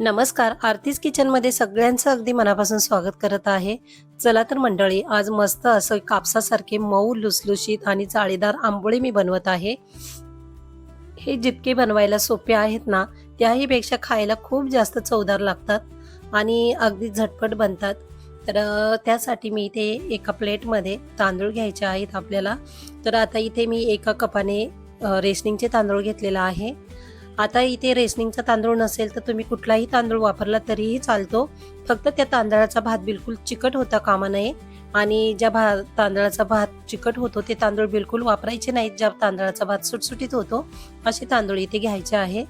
नमस्कार आरतीज किचनमध्ये सगळ्यांचं अगदी मनापासून स्वागत करत आहे. चला तर मंडळी आज मस्त असं कापसासारखे मऊ लुसलुशीत आणि जाळीदार आंबोळी मी बनवत आहे. हे जितके बनवायला सोपे आहेत ना त्याहीपेक्षा खायला खूप जास्त चवदार लागतात आणि अगदी झटपट बनतात. तर त्यासाठी मी इथे एका प्लेटमध्ये तांदूळ घ्यायचे आहेत आपल्याला. तर आता इथे मी एका कपाने रेशनिंगचे तांदूळ घेतलेला आहे. आता इथे रेसनिंगचा तांदूळ नसेल तर तुम्ही कुठलाही तांदूळ वापरला तरीही चालतो. फक्त त्या तांदळाचा भात बिलकुल चिकट होता कामा नये. आणि ज्या भा तांदळाचा भात चिकट होतो ते तांदूळ बिलकुल वापरायचे नाहीत. ज्या तांदळाचा भात सुटसुटीत होतो असे तांदूळ इथे घ्यायचे आहे.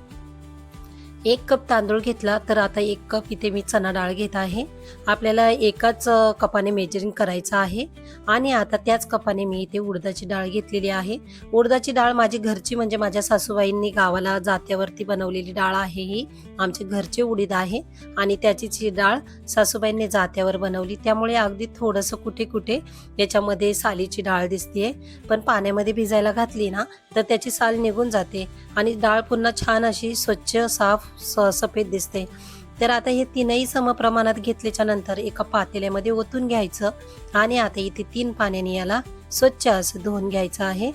एक कप तांदूळ घेतला तर आता एक कप इथे मी चणा डाळ घेत आहे. आपल्याला एकाच कपाने मेजरिंग करायचं आहे. आणि आता त्याच कपाने मी इथे उडदाची डाळ घेतलेली आहे. उडदाची डाळ माझी घरची म्हणजे माझ्या सासूबाईंनी गावाला जात्यावरती बनवलेली डाळ आहे ही. आमचे घरचे उडीद आहे. आणि त्याचीच ही डाळ सासूबाईंनी जात्यावर बनवली. त्यामुळे अगदी थोडंसं कुठे कुठे याच्यामध्ये सालीची डाळ दिसते पण पाण्यामध्ये भिजायला घातली ना तर त्याची साल निघून जाते. आणि डाळ पुन्हा छान अशी स्वच्छ साफ स- सफेद दिसते. तर आता हे तीनही समप्रमाणात घेतल्याच्या नंतर एका पातेल्यामध्ये ओतून घ्यायचं आणि आता इथे तीन पाण्याने याला स्वच्छ असं धुवून घ्यायचं आहे.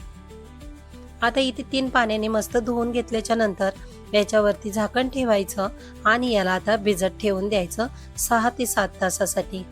आता इथे तीन पाण्याने मस्त धुवून घेतल्याच्या नंतर याच्यावरती झाकण ठेवायचं आणि याला आता भिजत ठेवून द्यायचं सहा ते सात तासासाठी.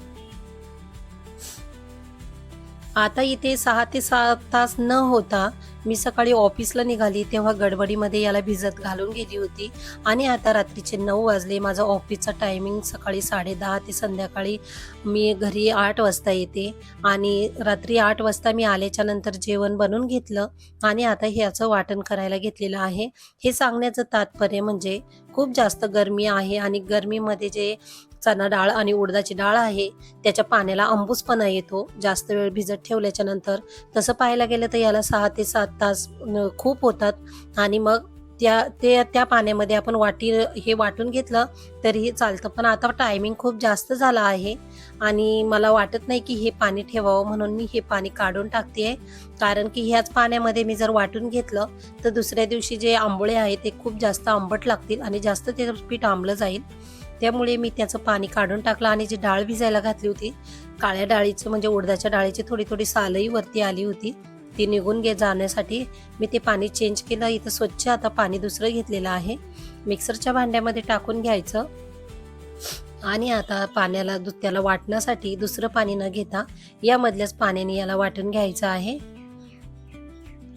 आता इथे सहा ते सात तास न होता मी सकाळी ऑफिसला निघाली तेव्हा गडबडीमध्ये याला भिजत घालून गेली होती. आणि आता रात्रीचे नऊ वाजले माझा ऑफिसचा टायमिंग सकाळी साडे दहा ते संध्याकाळी मी घरी आठ वाजता येते. आणि रात्री आठ वाजता मी आल्याच्यानंतर जेवण बनवून घेतलं आणि आता ह्याचं वाटण करायला घेतलेलं आहे. हे सांगण्याचं तात्पर्य म्हणजे खूप जास्त गरमी आहे आणि गरमीमध्ये जे चणा डाळ आणि उडदाची डाळ आहे त्याच्या पाण्याला अंबूसपणा येतो. जास्त वेळ भिजत ठेवल्याच्या नंतर तसं पाहायला गेलं तर याला सहा ते सात तास न- खूप होतात. आणि मग त्या ते त्या पाण्यामध्ये आपण वाटी हे वाटून घेतलं तरीही चालतं. पण आता टायमिंग खूप जास्त झाला आहे. आणि मला वाटत नाही की हे पाणी ठेवावं म्हणून मी हे पाणी काढून टाकते कारण की ह्याच पाण्यामध्ये मी जर वाटून घेतलं तर दुसऱ्या दिवशी जे आंबोळे आहेत ते खूप जास्त आंबट लागतील आणि जास्त ते पीठ आंबलं जाईल. त्यामुळे मी त्याचं पाणी काढून टाकलं आणि जी डाळ भिजायला घातली होती काळ्या डाळीचं म्हणजे उडदाच्या डाळीची थोडी थोडी सालही वरती आली होती ती निघून गे जाण्यासाठी. मी ते पाणी चेंज केलं. इथं स्वच्छ आता पाणी दुसरं घेतलेलं आहे. मिक्सरच्या भांड्यामध्ये टाकून घ्यायचं. आणि आता पाण्याला दु- त्याला वाटण्यासाठी दुसरं पाणी न घेता यामधल्याच पाण्याने याला वाटून घ्यायचं आहे.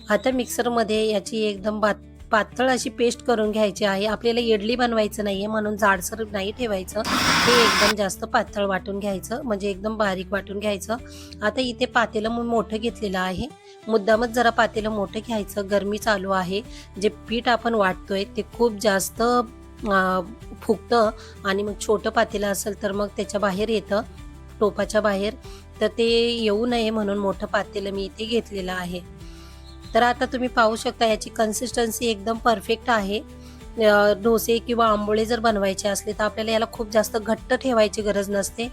आता मिक्सरमध्ये याची एकदम बात पातळ अशी पेस्ट करून घ्यायची आहे. आपल्याला इडली बनवायचं नाहीये म्हणून जाडसर नाही ठेवायचं. हे एकदम जास्त पातळ वाटून घ्यायचं म्हणजे एकदम बारीक वाटून घ्यायचं. आता इथे पातेलं मी मोठं घेतलेलं आहे. मुद्दामच जरा पातेलं मोठं घ्यायचं. गरमी चालू आहे. जे पीठ आपण वाटतोय ते खूप जास्त फुगतं आणि मग छोटं पातेलं असेल तर मग त्याच्या बाहेर येतं टोपाच्या बाहेर. तर ते येऊ नये म्हणून मोठं पातेलं मी इथे घेतलेलं आहे. तर आता तुम्ही पाहू शकता याची कन्सिस्टन्सी एकदम परफेक्ट आहे. डोसे किंवा आंबोळे जर बनवायचे असले तर आपल्याला याला खूप जास्त घट्ट ठेवायची गरज नसते.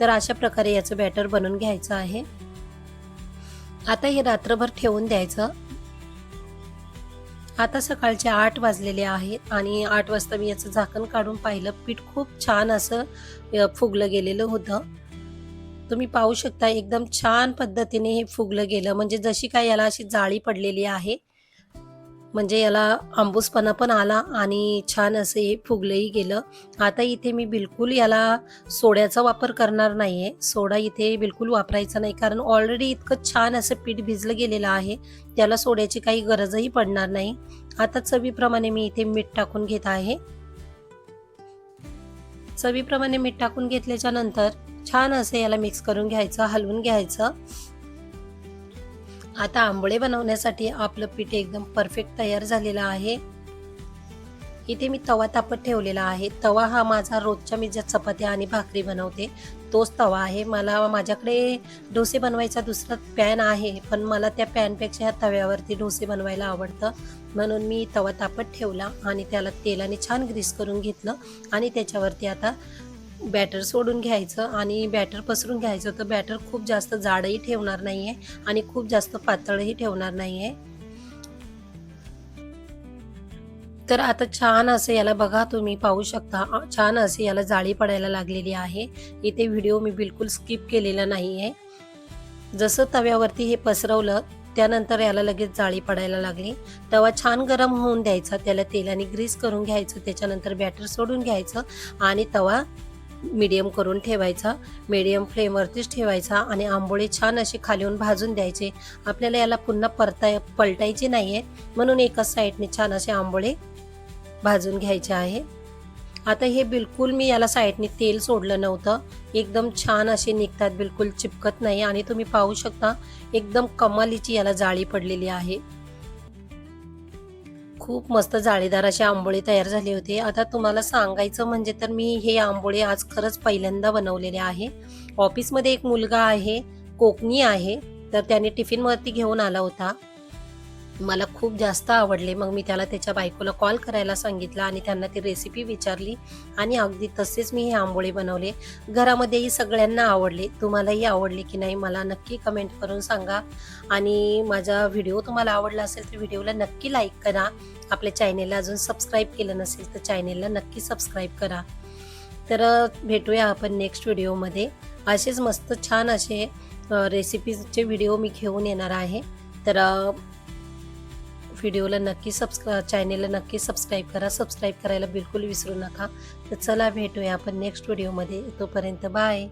तर अशा प्रकारे याचं बॅटर बनवून घ्यायचं आहे. आता हे रात्रभर ठेवून द्यायचं. आता सकाळचे आठ वाजलेले आहेत आणि आठ वाजता मी याचं झाकण काढून पाहिलं. पीठ खूप छान असं फुगलं गेलेलं होतं. तुम्ही पाहू शकता एकदम छान पद्धतीने हे फुगलं गेलं. म्हणजे जशी काय याला अशी जाळी पडलेली आहे म्हणजे याला आंबूसपणा पण आला आणि छान असं हे फुगलंही गेलं. आता इथे मी बिलकुल याला सोड्याचा वापर करणार नाही आहे सोडा इथे बिलकुल वापरायचा नाही कारण ऑलरेडी इतकं छान असं पीठ भिजलं गेलेलं आहे. त्याला सोड्याची काही गरजही पडणार नाही. आता चवीप्रमाणे मी इथे मीठ टाकून घेत आहे. चवीप्रमाणे मीठ टाकून घेतल्याच्या नंतर छान असं याला मिक्स करून घ्यायचं हलवून घ्यायचं. आता आंबोळे बनवण्यासाठी आपलं पीठ एकदम परफेक्ट तयार झालेलं आहे. इथे मी तवा तापत ठेवलेला आहे. तवा हा माझा रोजच्या मी ज्या चपात्या आणि भाकरी बनवते तोच तवा आहे. मला माझ्याकडे डोसे बनवायचा दुसरा पॅन आहे पण मला त्या पॅनपेक्षा ह्या तव्यावरती डोसे बनवायला आवडतं. म्हणून मी तवा तापत ठेवला आणि त्याला तेलाने छान ग्रीस करून घेतलं आणि त्याच्यावरती आता बॅटर सोडून घ्यायचं आणि बॅटर पसरून घ्यायचं तर बॅटर खूप जास्त जाडही ठेवणार नाही आहे आणि खूप जास्त पातळही ठेवणार नाही आहे तर आता छान असं याला बघा तुम्ही पाहू शकता छान असे याला जाळी पडायला लागलेली आहे. इथे व्हिडिओ मी बिलकुल स्किप केलेला नाही आहे जसं तव्यावरती हे पसरवलं त्यानंतर याला लगेच जाळी पडायला लागली. तवा छान गरम होऊन द्यायचा त्याला तेलाने ग्रीस करून घ्यायचं त्याच्यानंतर बॅटर सोडून घ्यायचं आणि तवा मीडियम करून ठेवायचा. मीडियम फ्लेमवरतीच ठेवायचा आणि आंबोळे छान असे खालीहून भाजून द्यायचे. आपल्याला याला पुन्हा परताय पलटायचे नाही आहे म्हणून एकाच साईडने छान असे आंबोळे भाजून घ्यायचे आहे. आता हे बिलकुल मी याला साईडने तेल सोडलं नव्हतं. एकदम छान असे निघतात बिलकुल चिपकत नाही. आणि तुम्ही पाहू शकता एकदम कमालीची याला जाळी पडलेली आहे. खूप मस्त जाळीदार अशी आंबोळी तयार झाले होते. आता तुम्हाला सांगायचं म्हणजे तर मी हे आंबोळे आज खरंच पहिल्यांदा बनवलेले आहे. ऑफिसमध्ये एक मुलगा आहे कोकणी आहे. तर त्याने टिफिनवरती घेऊन आला होता. मला खूप जास्त आवडले. मग मी त्याला त्याच्या बायकोला कॉल करायला सांगितलं आणि त्यांना ती रेसिपी विचारली आणि अगदी तसेच मी हे आंबोळे बनवले. घरामध्येही सगळ्यांना आवडले. तुम्हालाही आवडले की नाही मला नक्की कमेंट करून सांगा. आणि माझा व्हिडिओ तुम्हाला आवडला असेल तर व्हिडिओला नक्की लाईक करा. आपल्या चॅनेलला अजून सबस्क्राईब केलं नसेल तर चॅनेलला नक्की सबस्क्राईब करा. तर भेटूया आपण नेक्स्ट व्हिडिओमध्ये असेच मस्त छान असे रेसिपीजचे व्हिडिओ मी घेऊन येणार आहे. तर व्हिडिओला नक्की सबस्क्रा चॅनेलला नक्की सबस्क्राईब करा. सबस्क्राईब करायला बिलकुल विसरू नका. तर चला भेटूया आपण नेक्स्ट व्हिडिओमध्ये तोपर्यंत बाय